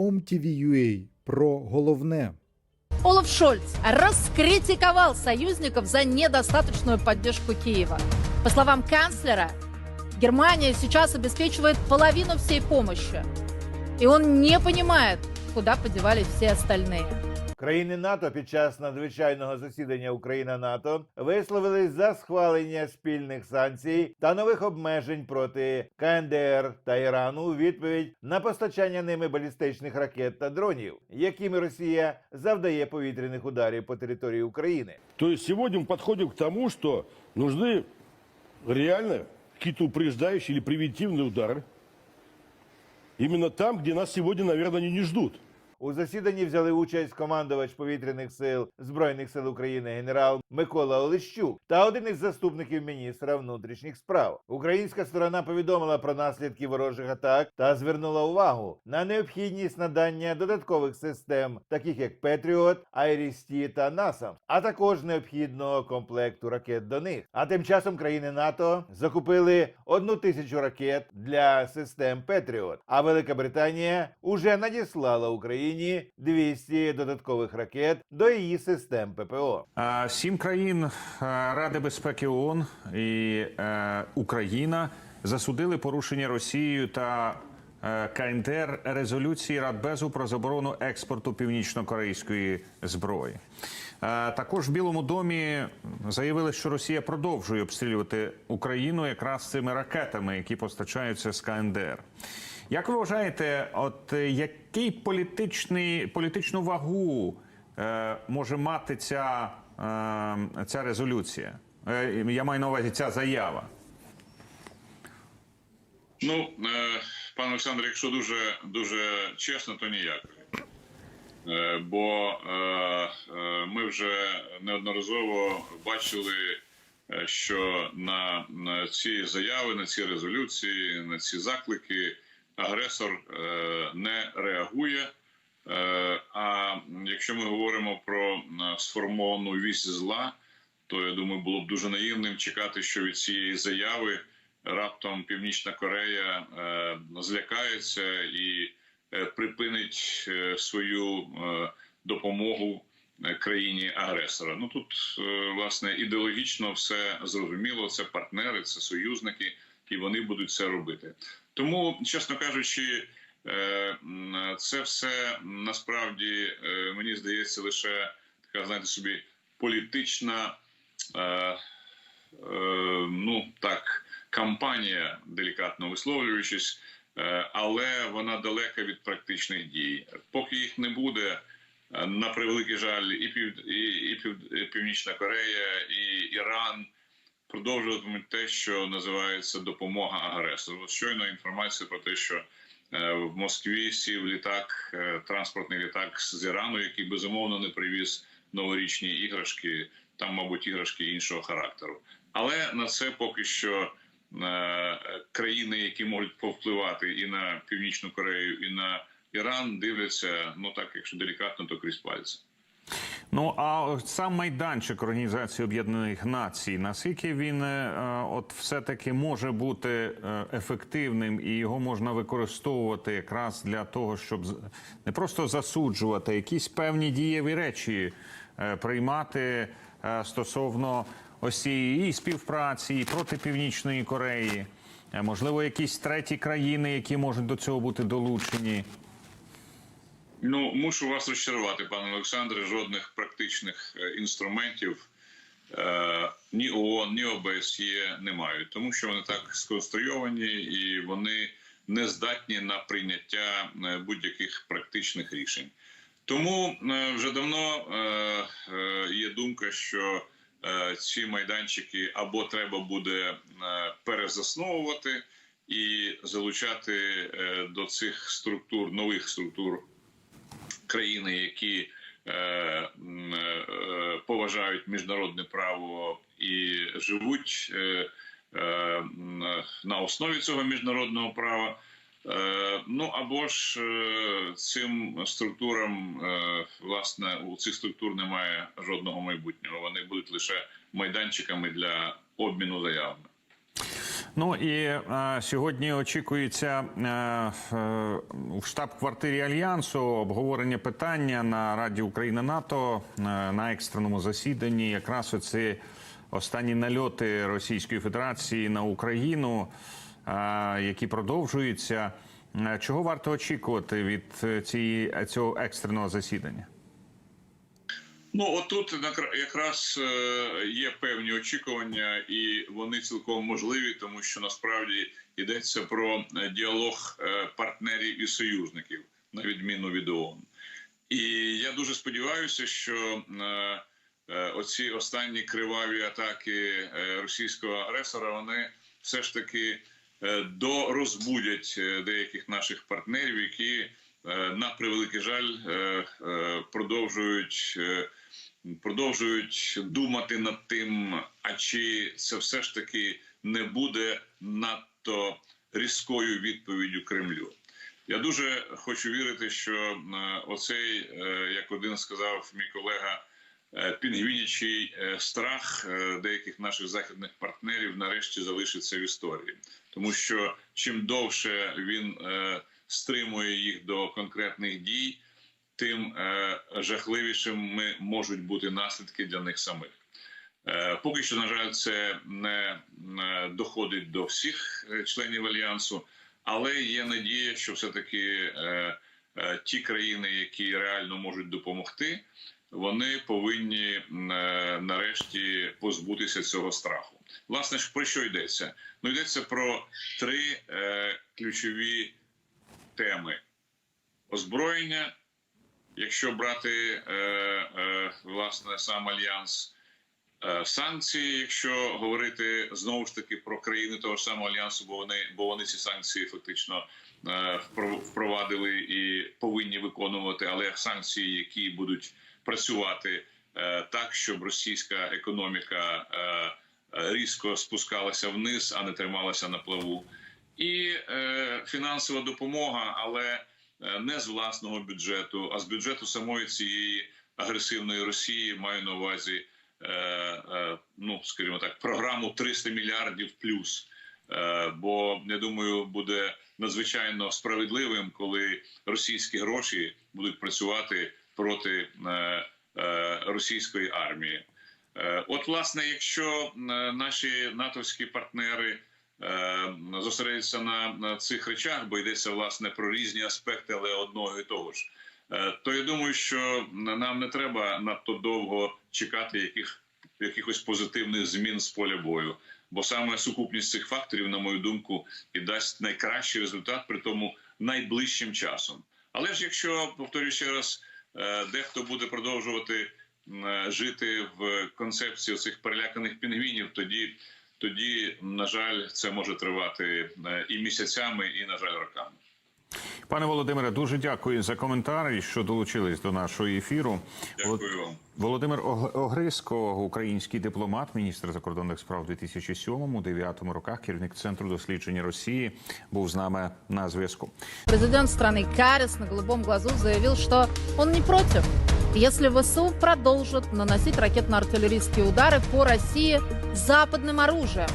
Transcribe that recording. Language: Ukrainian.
OMTV.ua про головне. Олаф Шольц раскритиковал союзников за недостаточную поддержку Киева. По словам канцлера, Германия сейчас обеспечивает половину всей помощи. И он не понимает, куда подевались все остальные. Країни НАТО під час надзвичайного засідання Україна НАТО висловились за схвалення спільних санкцій та нових обмежень проти КНДР та Ірану у відповідь на постачання ними балістичних ракет та дронів, якими Росія завдає повітряних ударів по території України. То есть сегодня мы подходим к тому, что нужны реально какие-то упреждающие или превентивные удары. Именно там, где нас сегодня, наверное, они не ждут. У засіданні взяли участь командувач повітряних сил збройних сил України генерал Микола Олещук та один із заступників міністра внутрішніх справ. Українська сторона повідомила про наслідки ворожих атак та звернула увагу на необхідність надання додаткових систем, таких як Петріот, Айрісті та НАСАМ, а також необхідного комплекту ракет до них. А тим часом країни НАТО закупили одну тисячу ракет для систем Петріот. А Велика Британія уже надіслала Україні 200 додаткових ракет до її систем ППО. Сім країн е, Ради безпеки ООН і е, Україна засудили порушення Росією та е, КНДР резолюції Радбезу про заборону експорту північно-корейської зброї. Також в Білому домі заявили, що Росія продовжує обстрілювати Україну якраз цими ракетами, які постачаються з КНДР. Як ви вважаєте, от е, який політичний політичну вагу е, може мати ця, е, ця резолюція? Е, я маю на увазі ця заява. Ну, е, пане Олександр, якщо дуже дуже чесно, то ніякої. Е, бо е, е, ми вже неодноразово бачили, е, що на, на ці заяви, на ці резолюції, на ці заклики агресор е, не реагує. Е, а якщо ми говоримо про е, сформовану вісь зла, то я думаю, було б дуже наївним чекати, що від цієї заяви раптом Північна Корея злякається і припинить свою допомогу країні агресора. Ну тут власне ідеологічно все зрозуміло. Це партнери, це союзники, і вони будуть це робити. Тому, чесно кажучи, е, це все насправді е, мені здається лише така, знаєте собі, політична. Е, ну так, кампанія, делікатно висловлюючись, але вона далека від практичних дій. Поки їх не буде, на превеликий жаль, і пів і, і, пів, і Північна Корея, і Іран продовжуватимуть те, що називається допомога агресору. Щойно інформація про те, що е, в Москві сів літак, е, транспортний літак з Ірану, який безумовно не привіз новорічні іграшки, там, мабуть, іграшки іншого характеру. Але на це поки що е, країни, які можуть повпливати і на Північну Корею, і на Іран, дивляться, ну так, якщо делікатно, то крізь пальці. Ну а сам майданчик Організації Об'єднаних Націй, наскільки він е, от все-таки може бути е, ефективним і його можна використовувати якраз для того, щоб не просто засуджувати, якісь певні дієві речі е, приймати е, стосовно ось і співпраці і проти Північної Кореї, Е, можливо, якісь треті країни, які можуть до цього бути долучені. Ну, мушу вас розчарувати, пане Олександре. Жодних практичних е, інструментів е, ні ООН, ні ОБСЄ не мають, тому що вони так сконструйовані і вони не здатні на прийняття е, будь-яких практичних рішень. Тому е, вже давно е, е, є думка, що е, ці майданчики або треба буде е, перезасновувати і залучати е, до цих структур нових структур країни, які е, е, поважають міжнародне право і живуть е, на основі цього міжнародного права. Ну або ж цим структурам, власне, у цих структур немає жодного майбутнього. Вони будуть лише майданчиками для обміну заявами. Ну і е, сьогодні очікується е, е, в штаб-квартирі альянсу обговорення питання на Раді Україна НАТО е, на екстреному засіданні. Якраз оці останні нальоти Російської Федерації на Україну, е, які продовжуються. Е, Чого варто очікувати від е, цієї цього екстреного засідання? Ну отут якраз е, є певні очікування, і вони цілком можливі, тому що насправді йдеться про е, діалог е, партнерів і союзників на відміну від ООН. І я дуже сподіваюся, що оці останні криваві атаки російського агресора вони все ж таки дорозбудять деяких наших партнерів, які на превеликий жаль е, е, продовжують. е, продовжують думати над тим, а чи це все ж таки не буде надто різкою відповіддю Кремлю. Я дуже хочу вірити, що е, оцей, е, як один сказав мій колега, е, пінгвінячий е, страх е, деяких наших західних партнерів нарешті залишиться в історії, тому що чим довше він е, стримує їх до конкретних дій, тим е, жахливішими можуть бути наслідки для них самих. Е, Поки що, на жаль, це не доходить до всіх е, членів альянсу, але є надія, що все-таки е, е, ті країни, які реально можуть допомогти, вони повинні нарешті позбутися цього страху. Власне ж про що йдеться? Ну йдеться про три ключові теми: озброєння. Якщо брати е, е, власне сам альянс е, санкції, якщо говорити знову ж таки про країни того ж самого альянсу, бо вони бо вони ці санкції фактично е, впровадили і повинні виконувати, але санкції, які будуть працювати е, так, щоб російська економіка е, е, різко спускалася вниз, а не трималася на плаву, і е, фінансова допомога, але е, не з власного бюджету, а з бюджету самої цієї агресивної Росії маю на увазі, е, е, ну скажімо так, програму 300 мільярдів плюс. Е, бо я думаю, буде надзвичайно справедливим, коли російські гроші будуть працювати проти е, російської армії. От, власне, якщо наші натовські партнери е, зосередяться на, цих речах, бо йдеться власне про різні аспекти, але одного і того ж, е, то я думаю, що нам не треба надто довго чекати яких, якихось позитивних змін з поля бою. Бо саме сукупність цих факторів, на мою думку, і дасть найкращий результат, при тому найближчим часом. Але ж якщо повторюю ще раз, е, дехто буде продовжувати жити в концепції цих переляканих пінгвінів, тоді, тоді, на жаль, це може тривати е, і місяцями, і на жаль, роками. Пане Володимире, дуже дякую за коментар що долучились до нашого ефіру. Дякую вам. Володимир Ог- Огриско, український дипломат, міністр закордонних справ у 2007-2009 роках, керівник центру дослідження Росії, був з нами на зв'язку. Президент страны Карис на голубом глазу заявил, что он не против, если ВСУ продолжат наносить ракетно-артиллерийские удары по России западным оружием.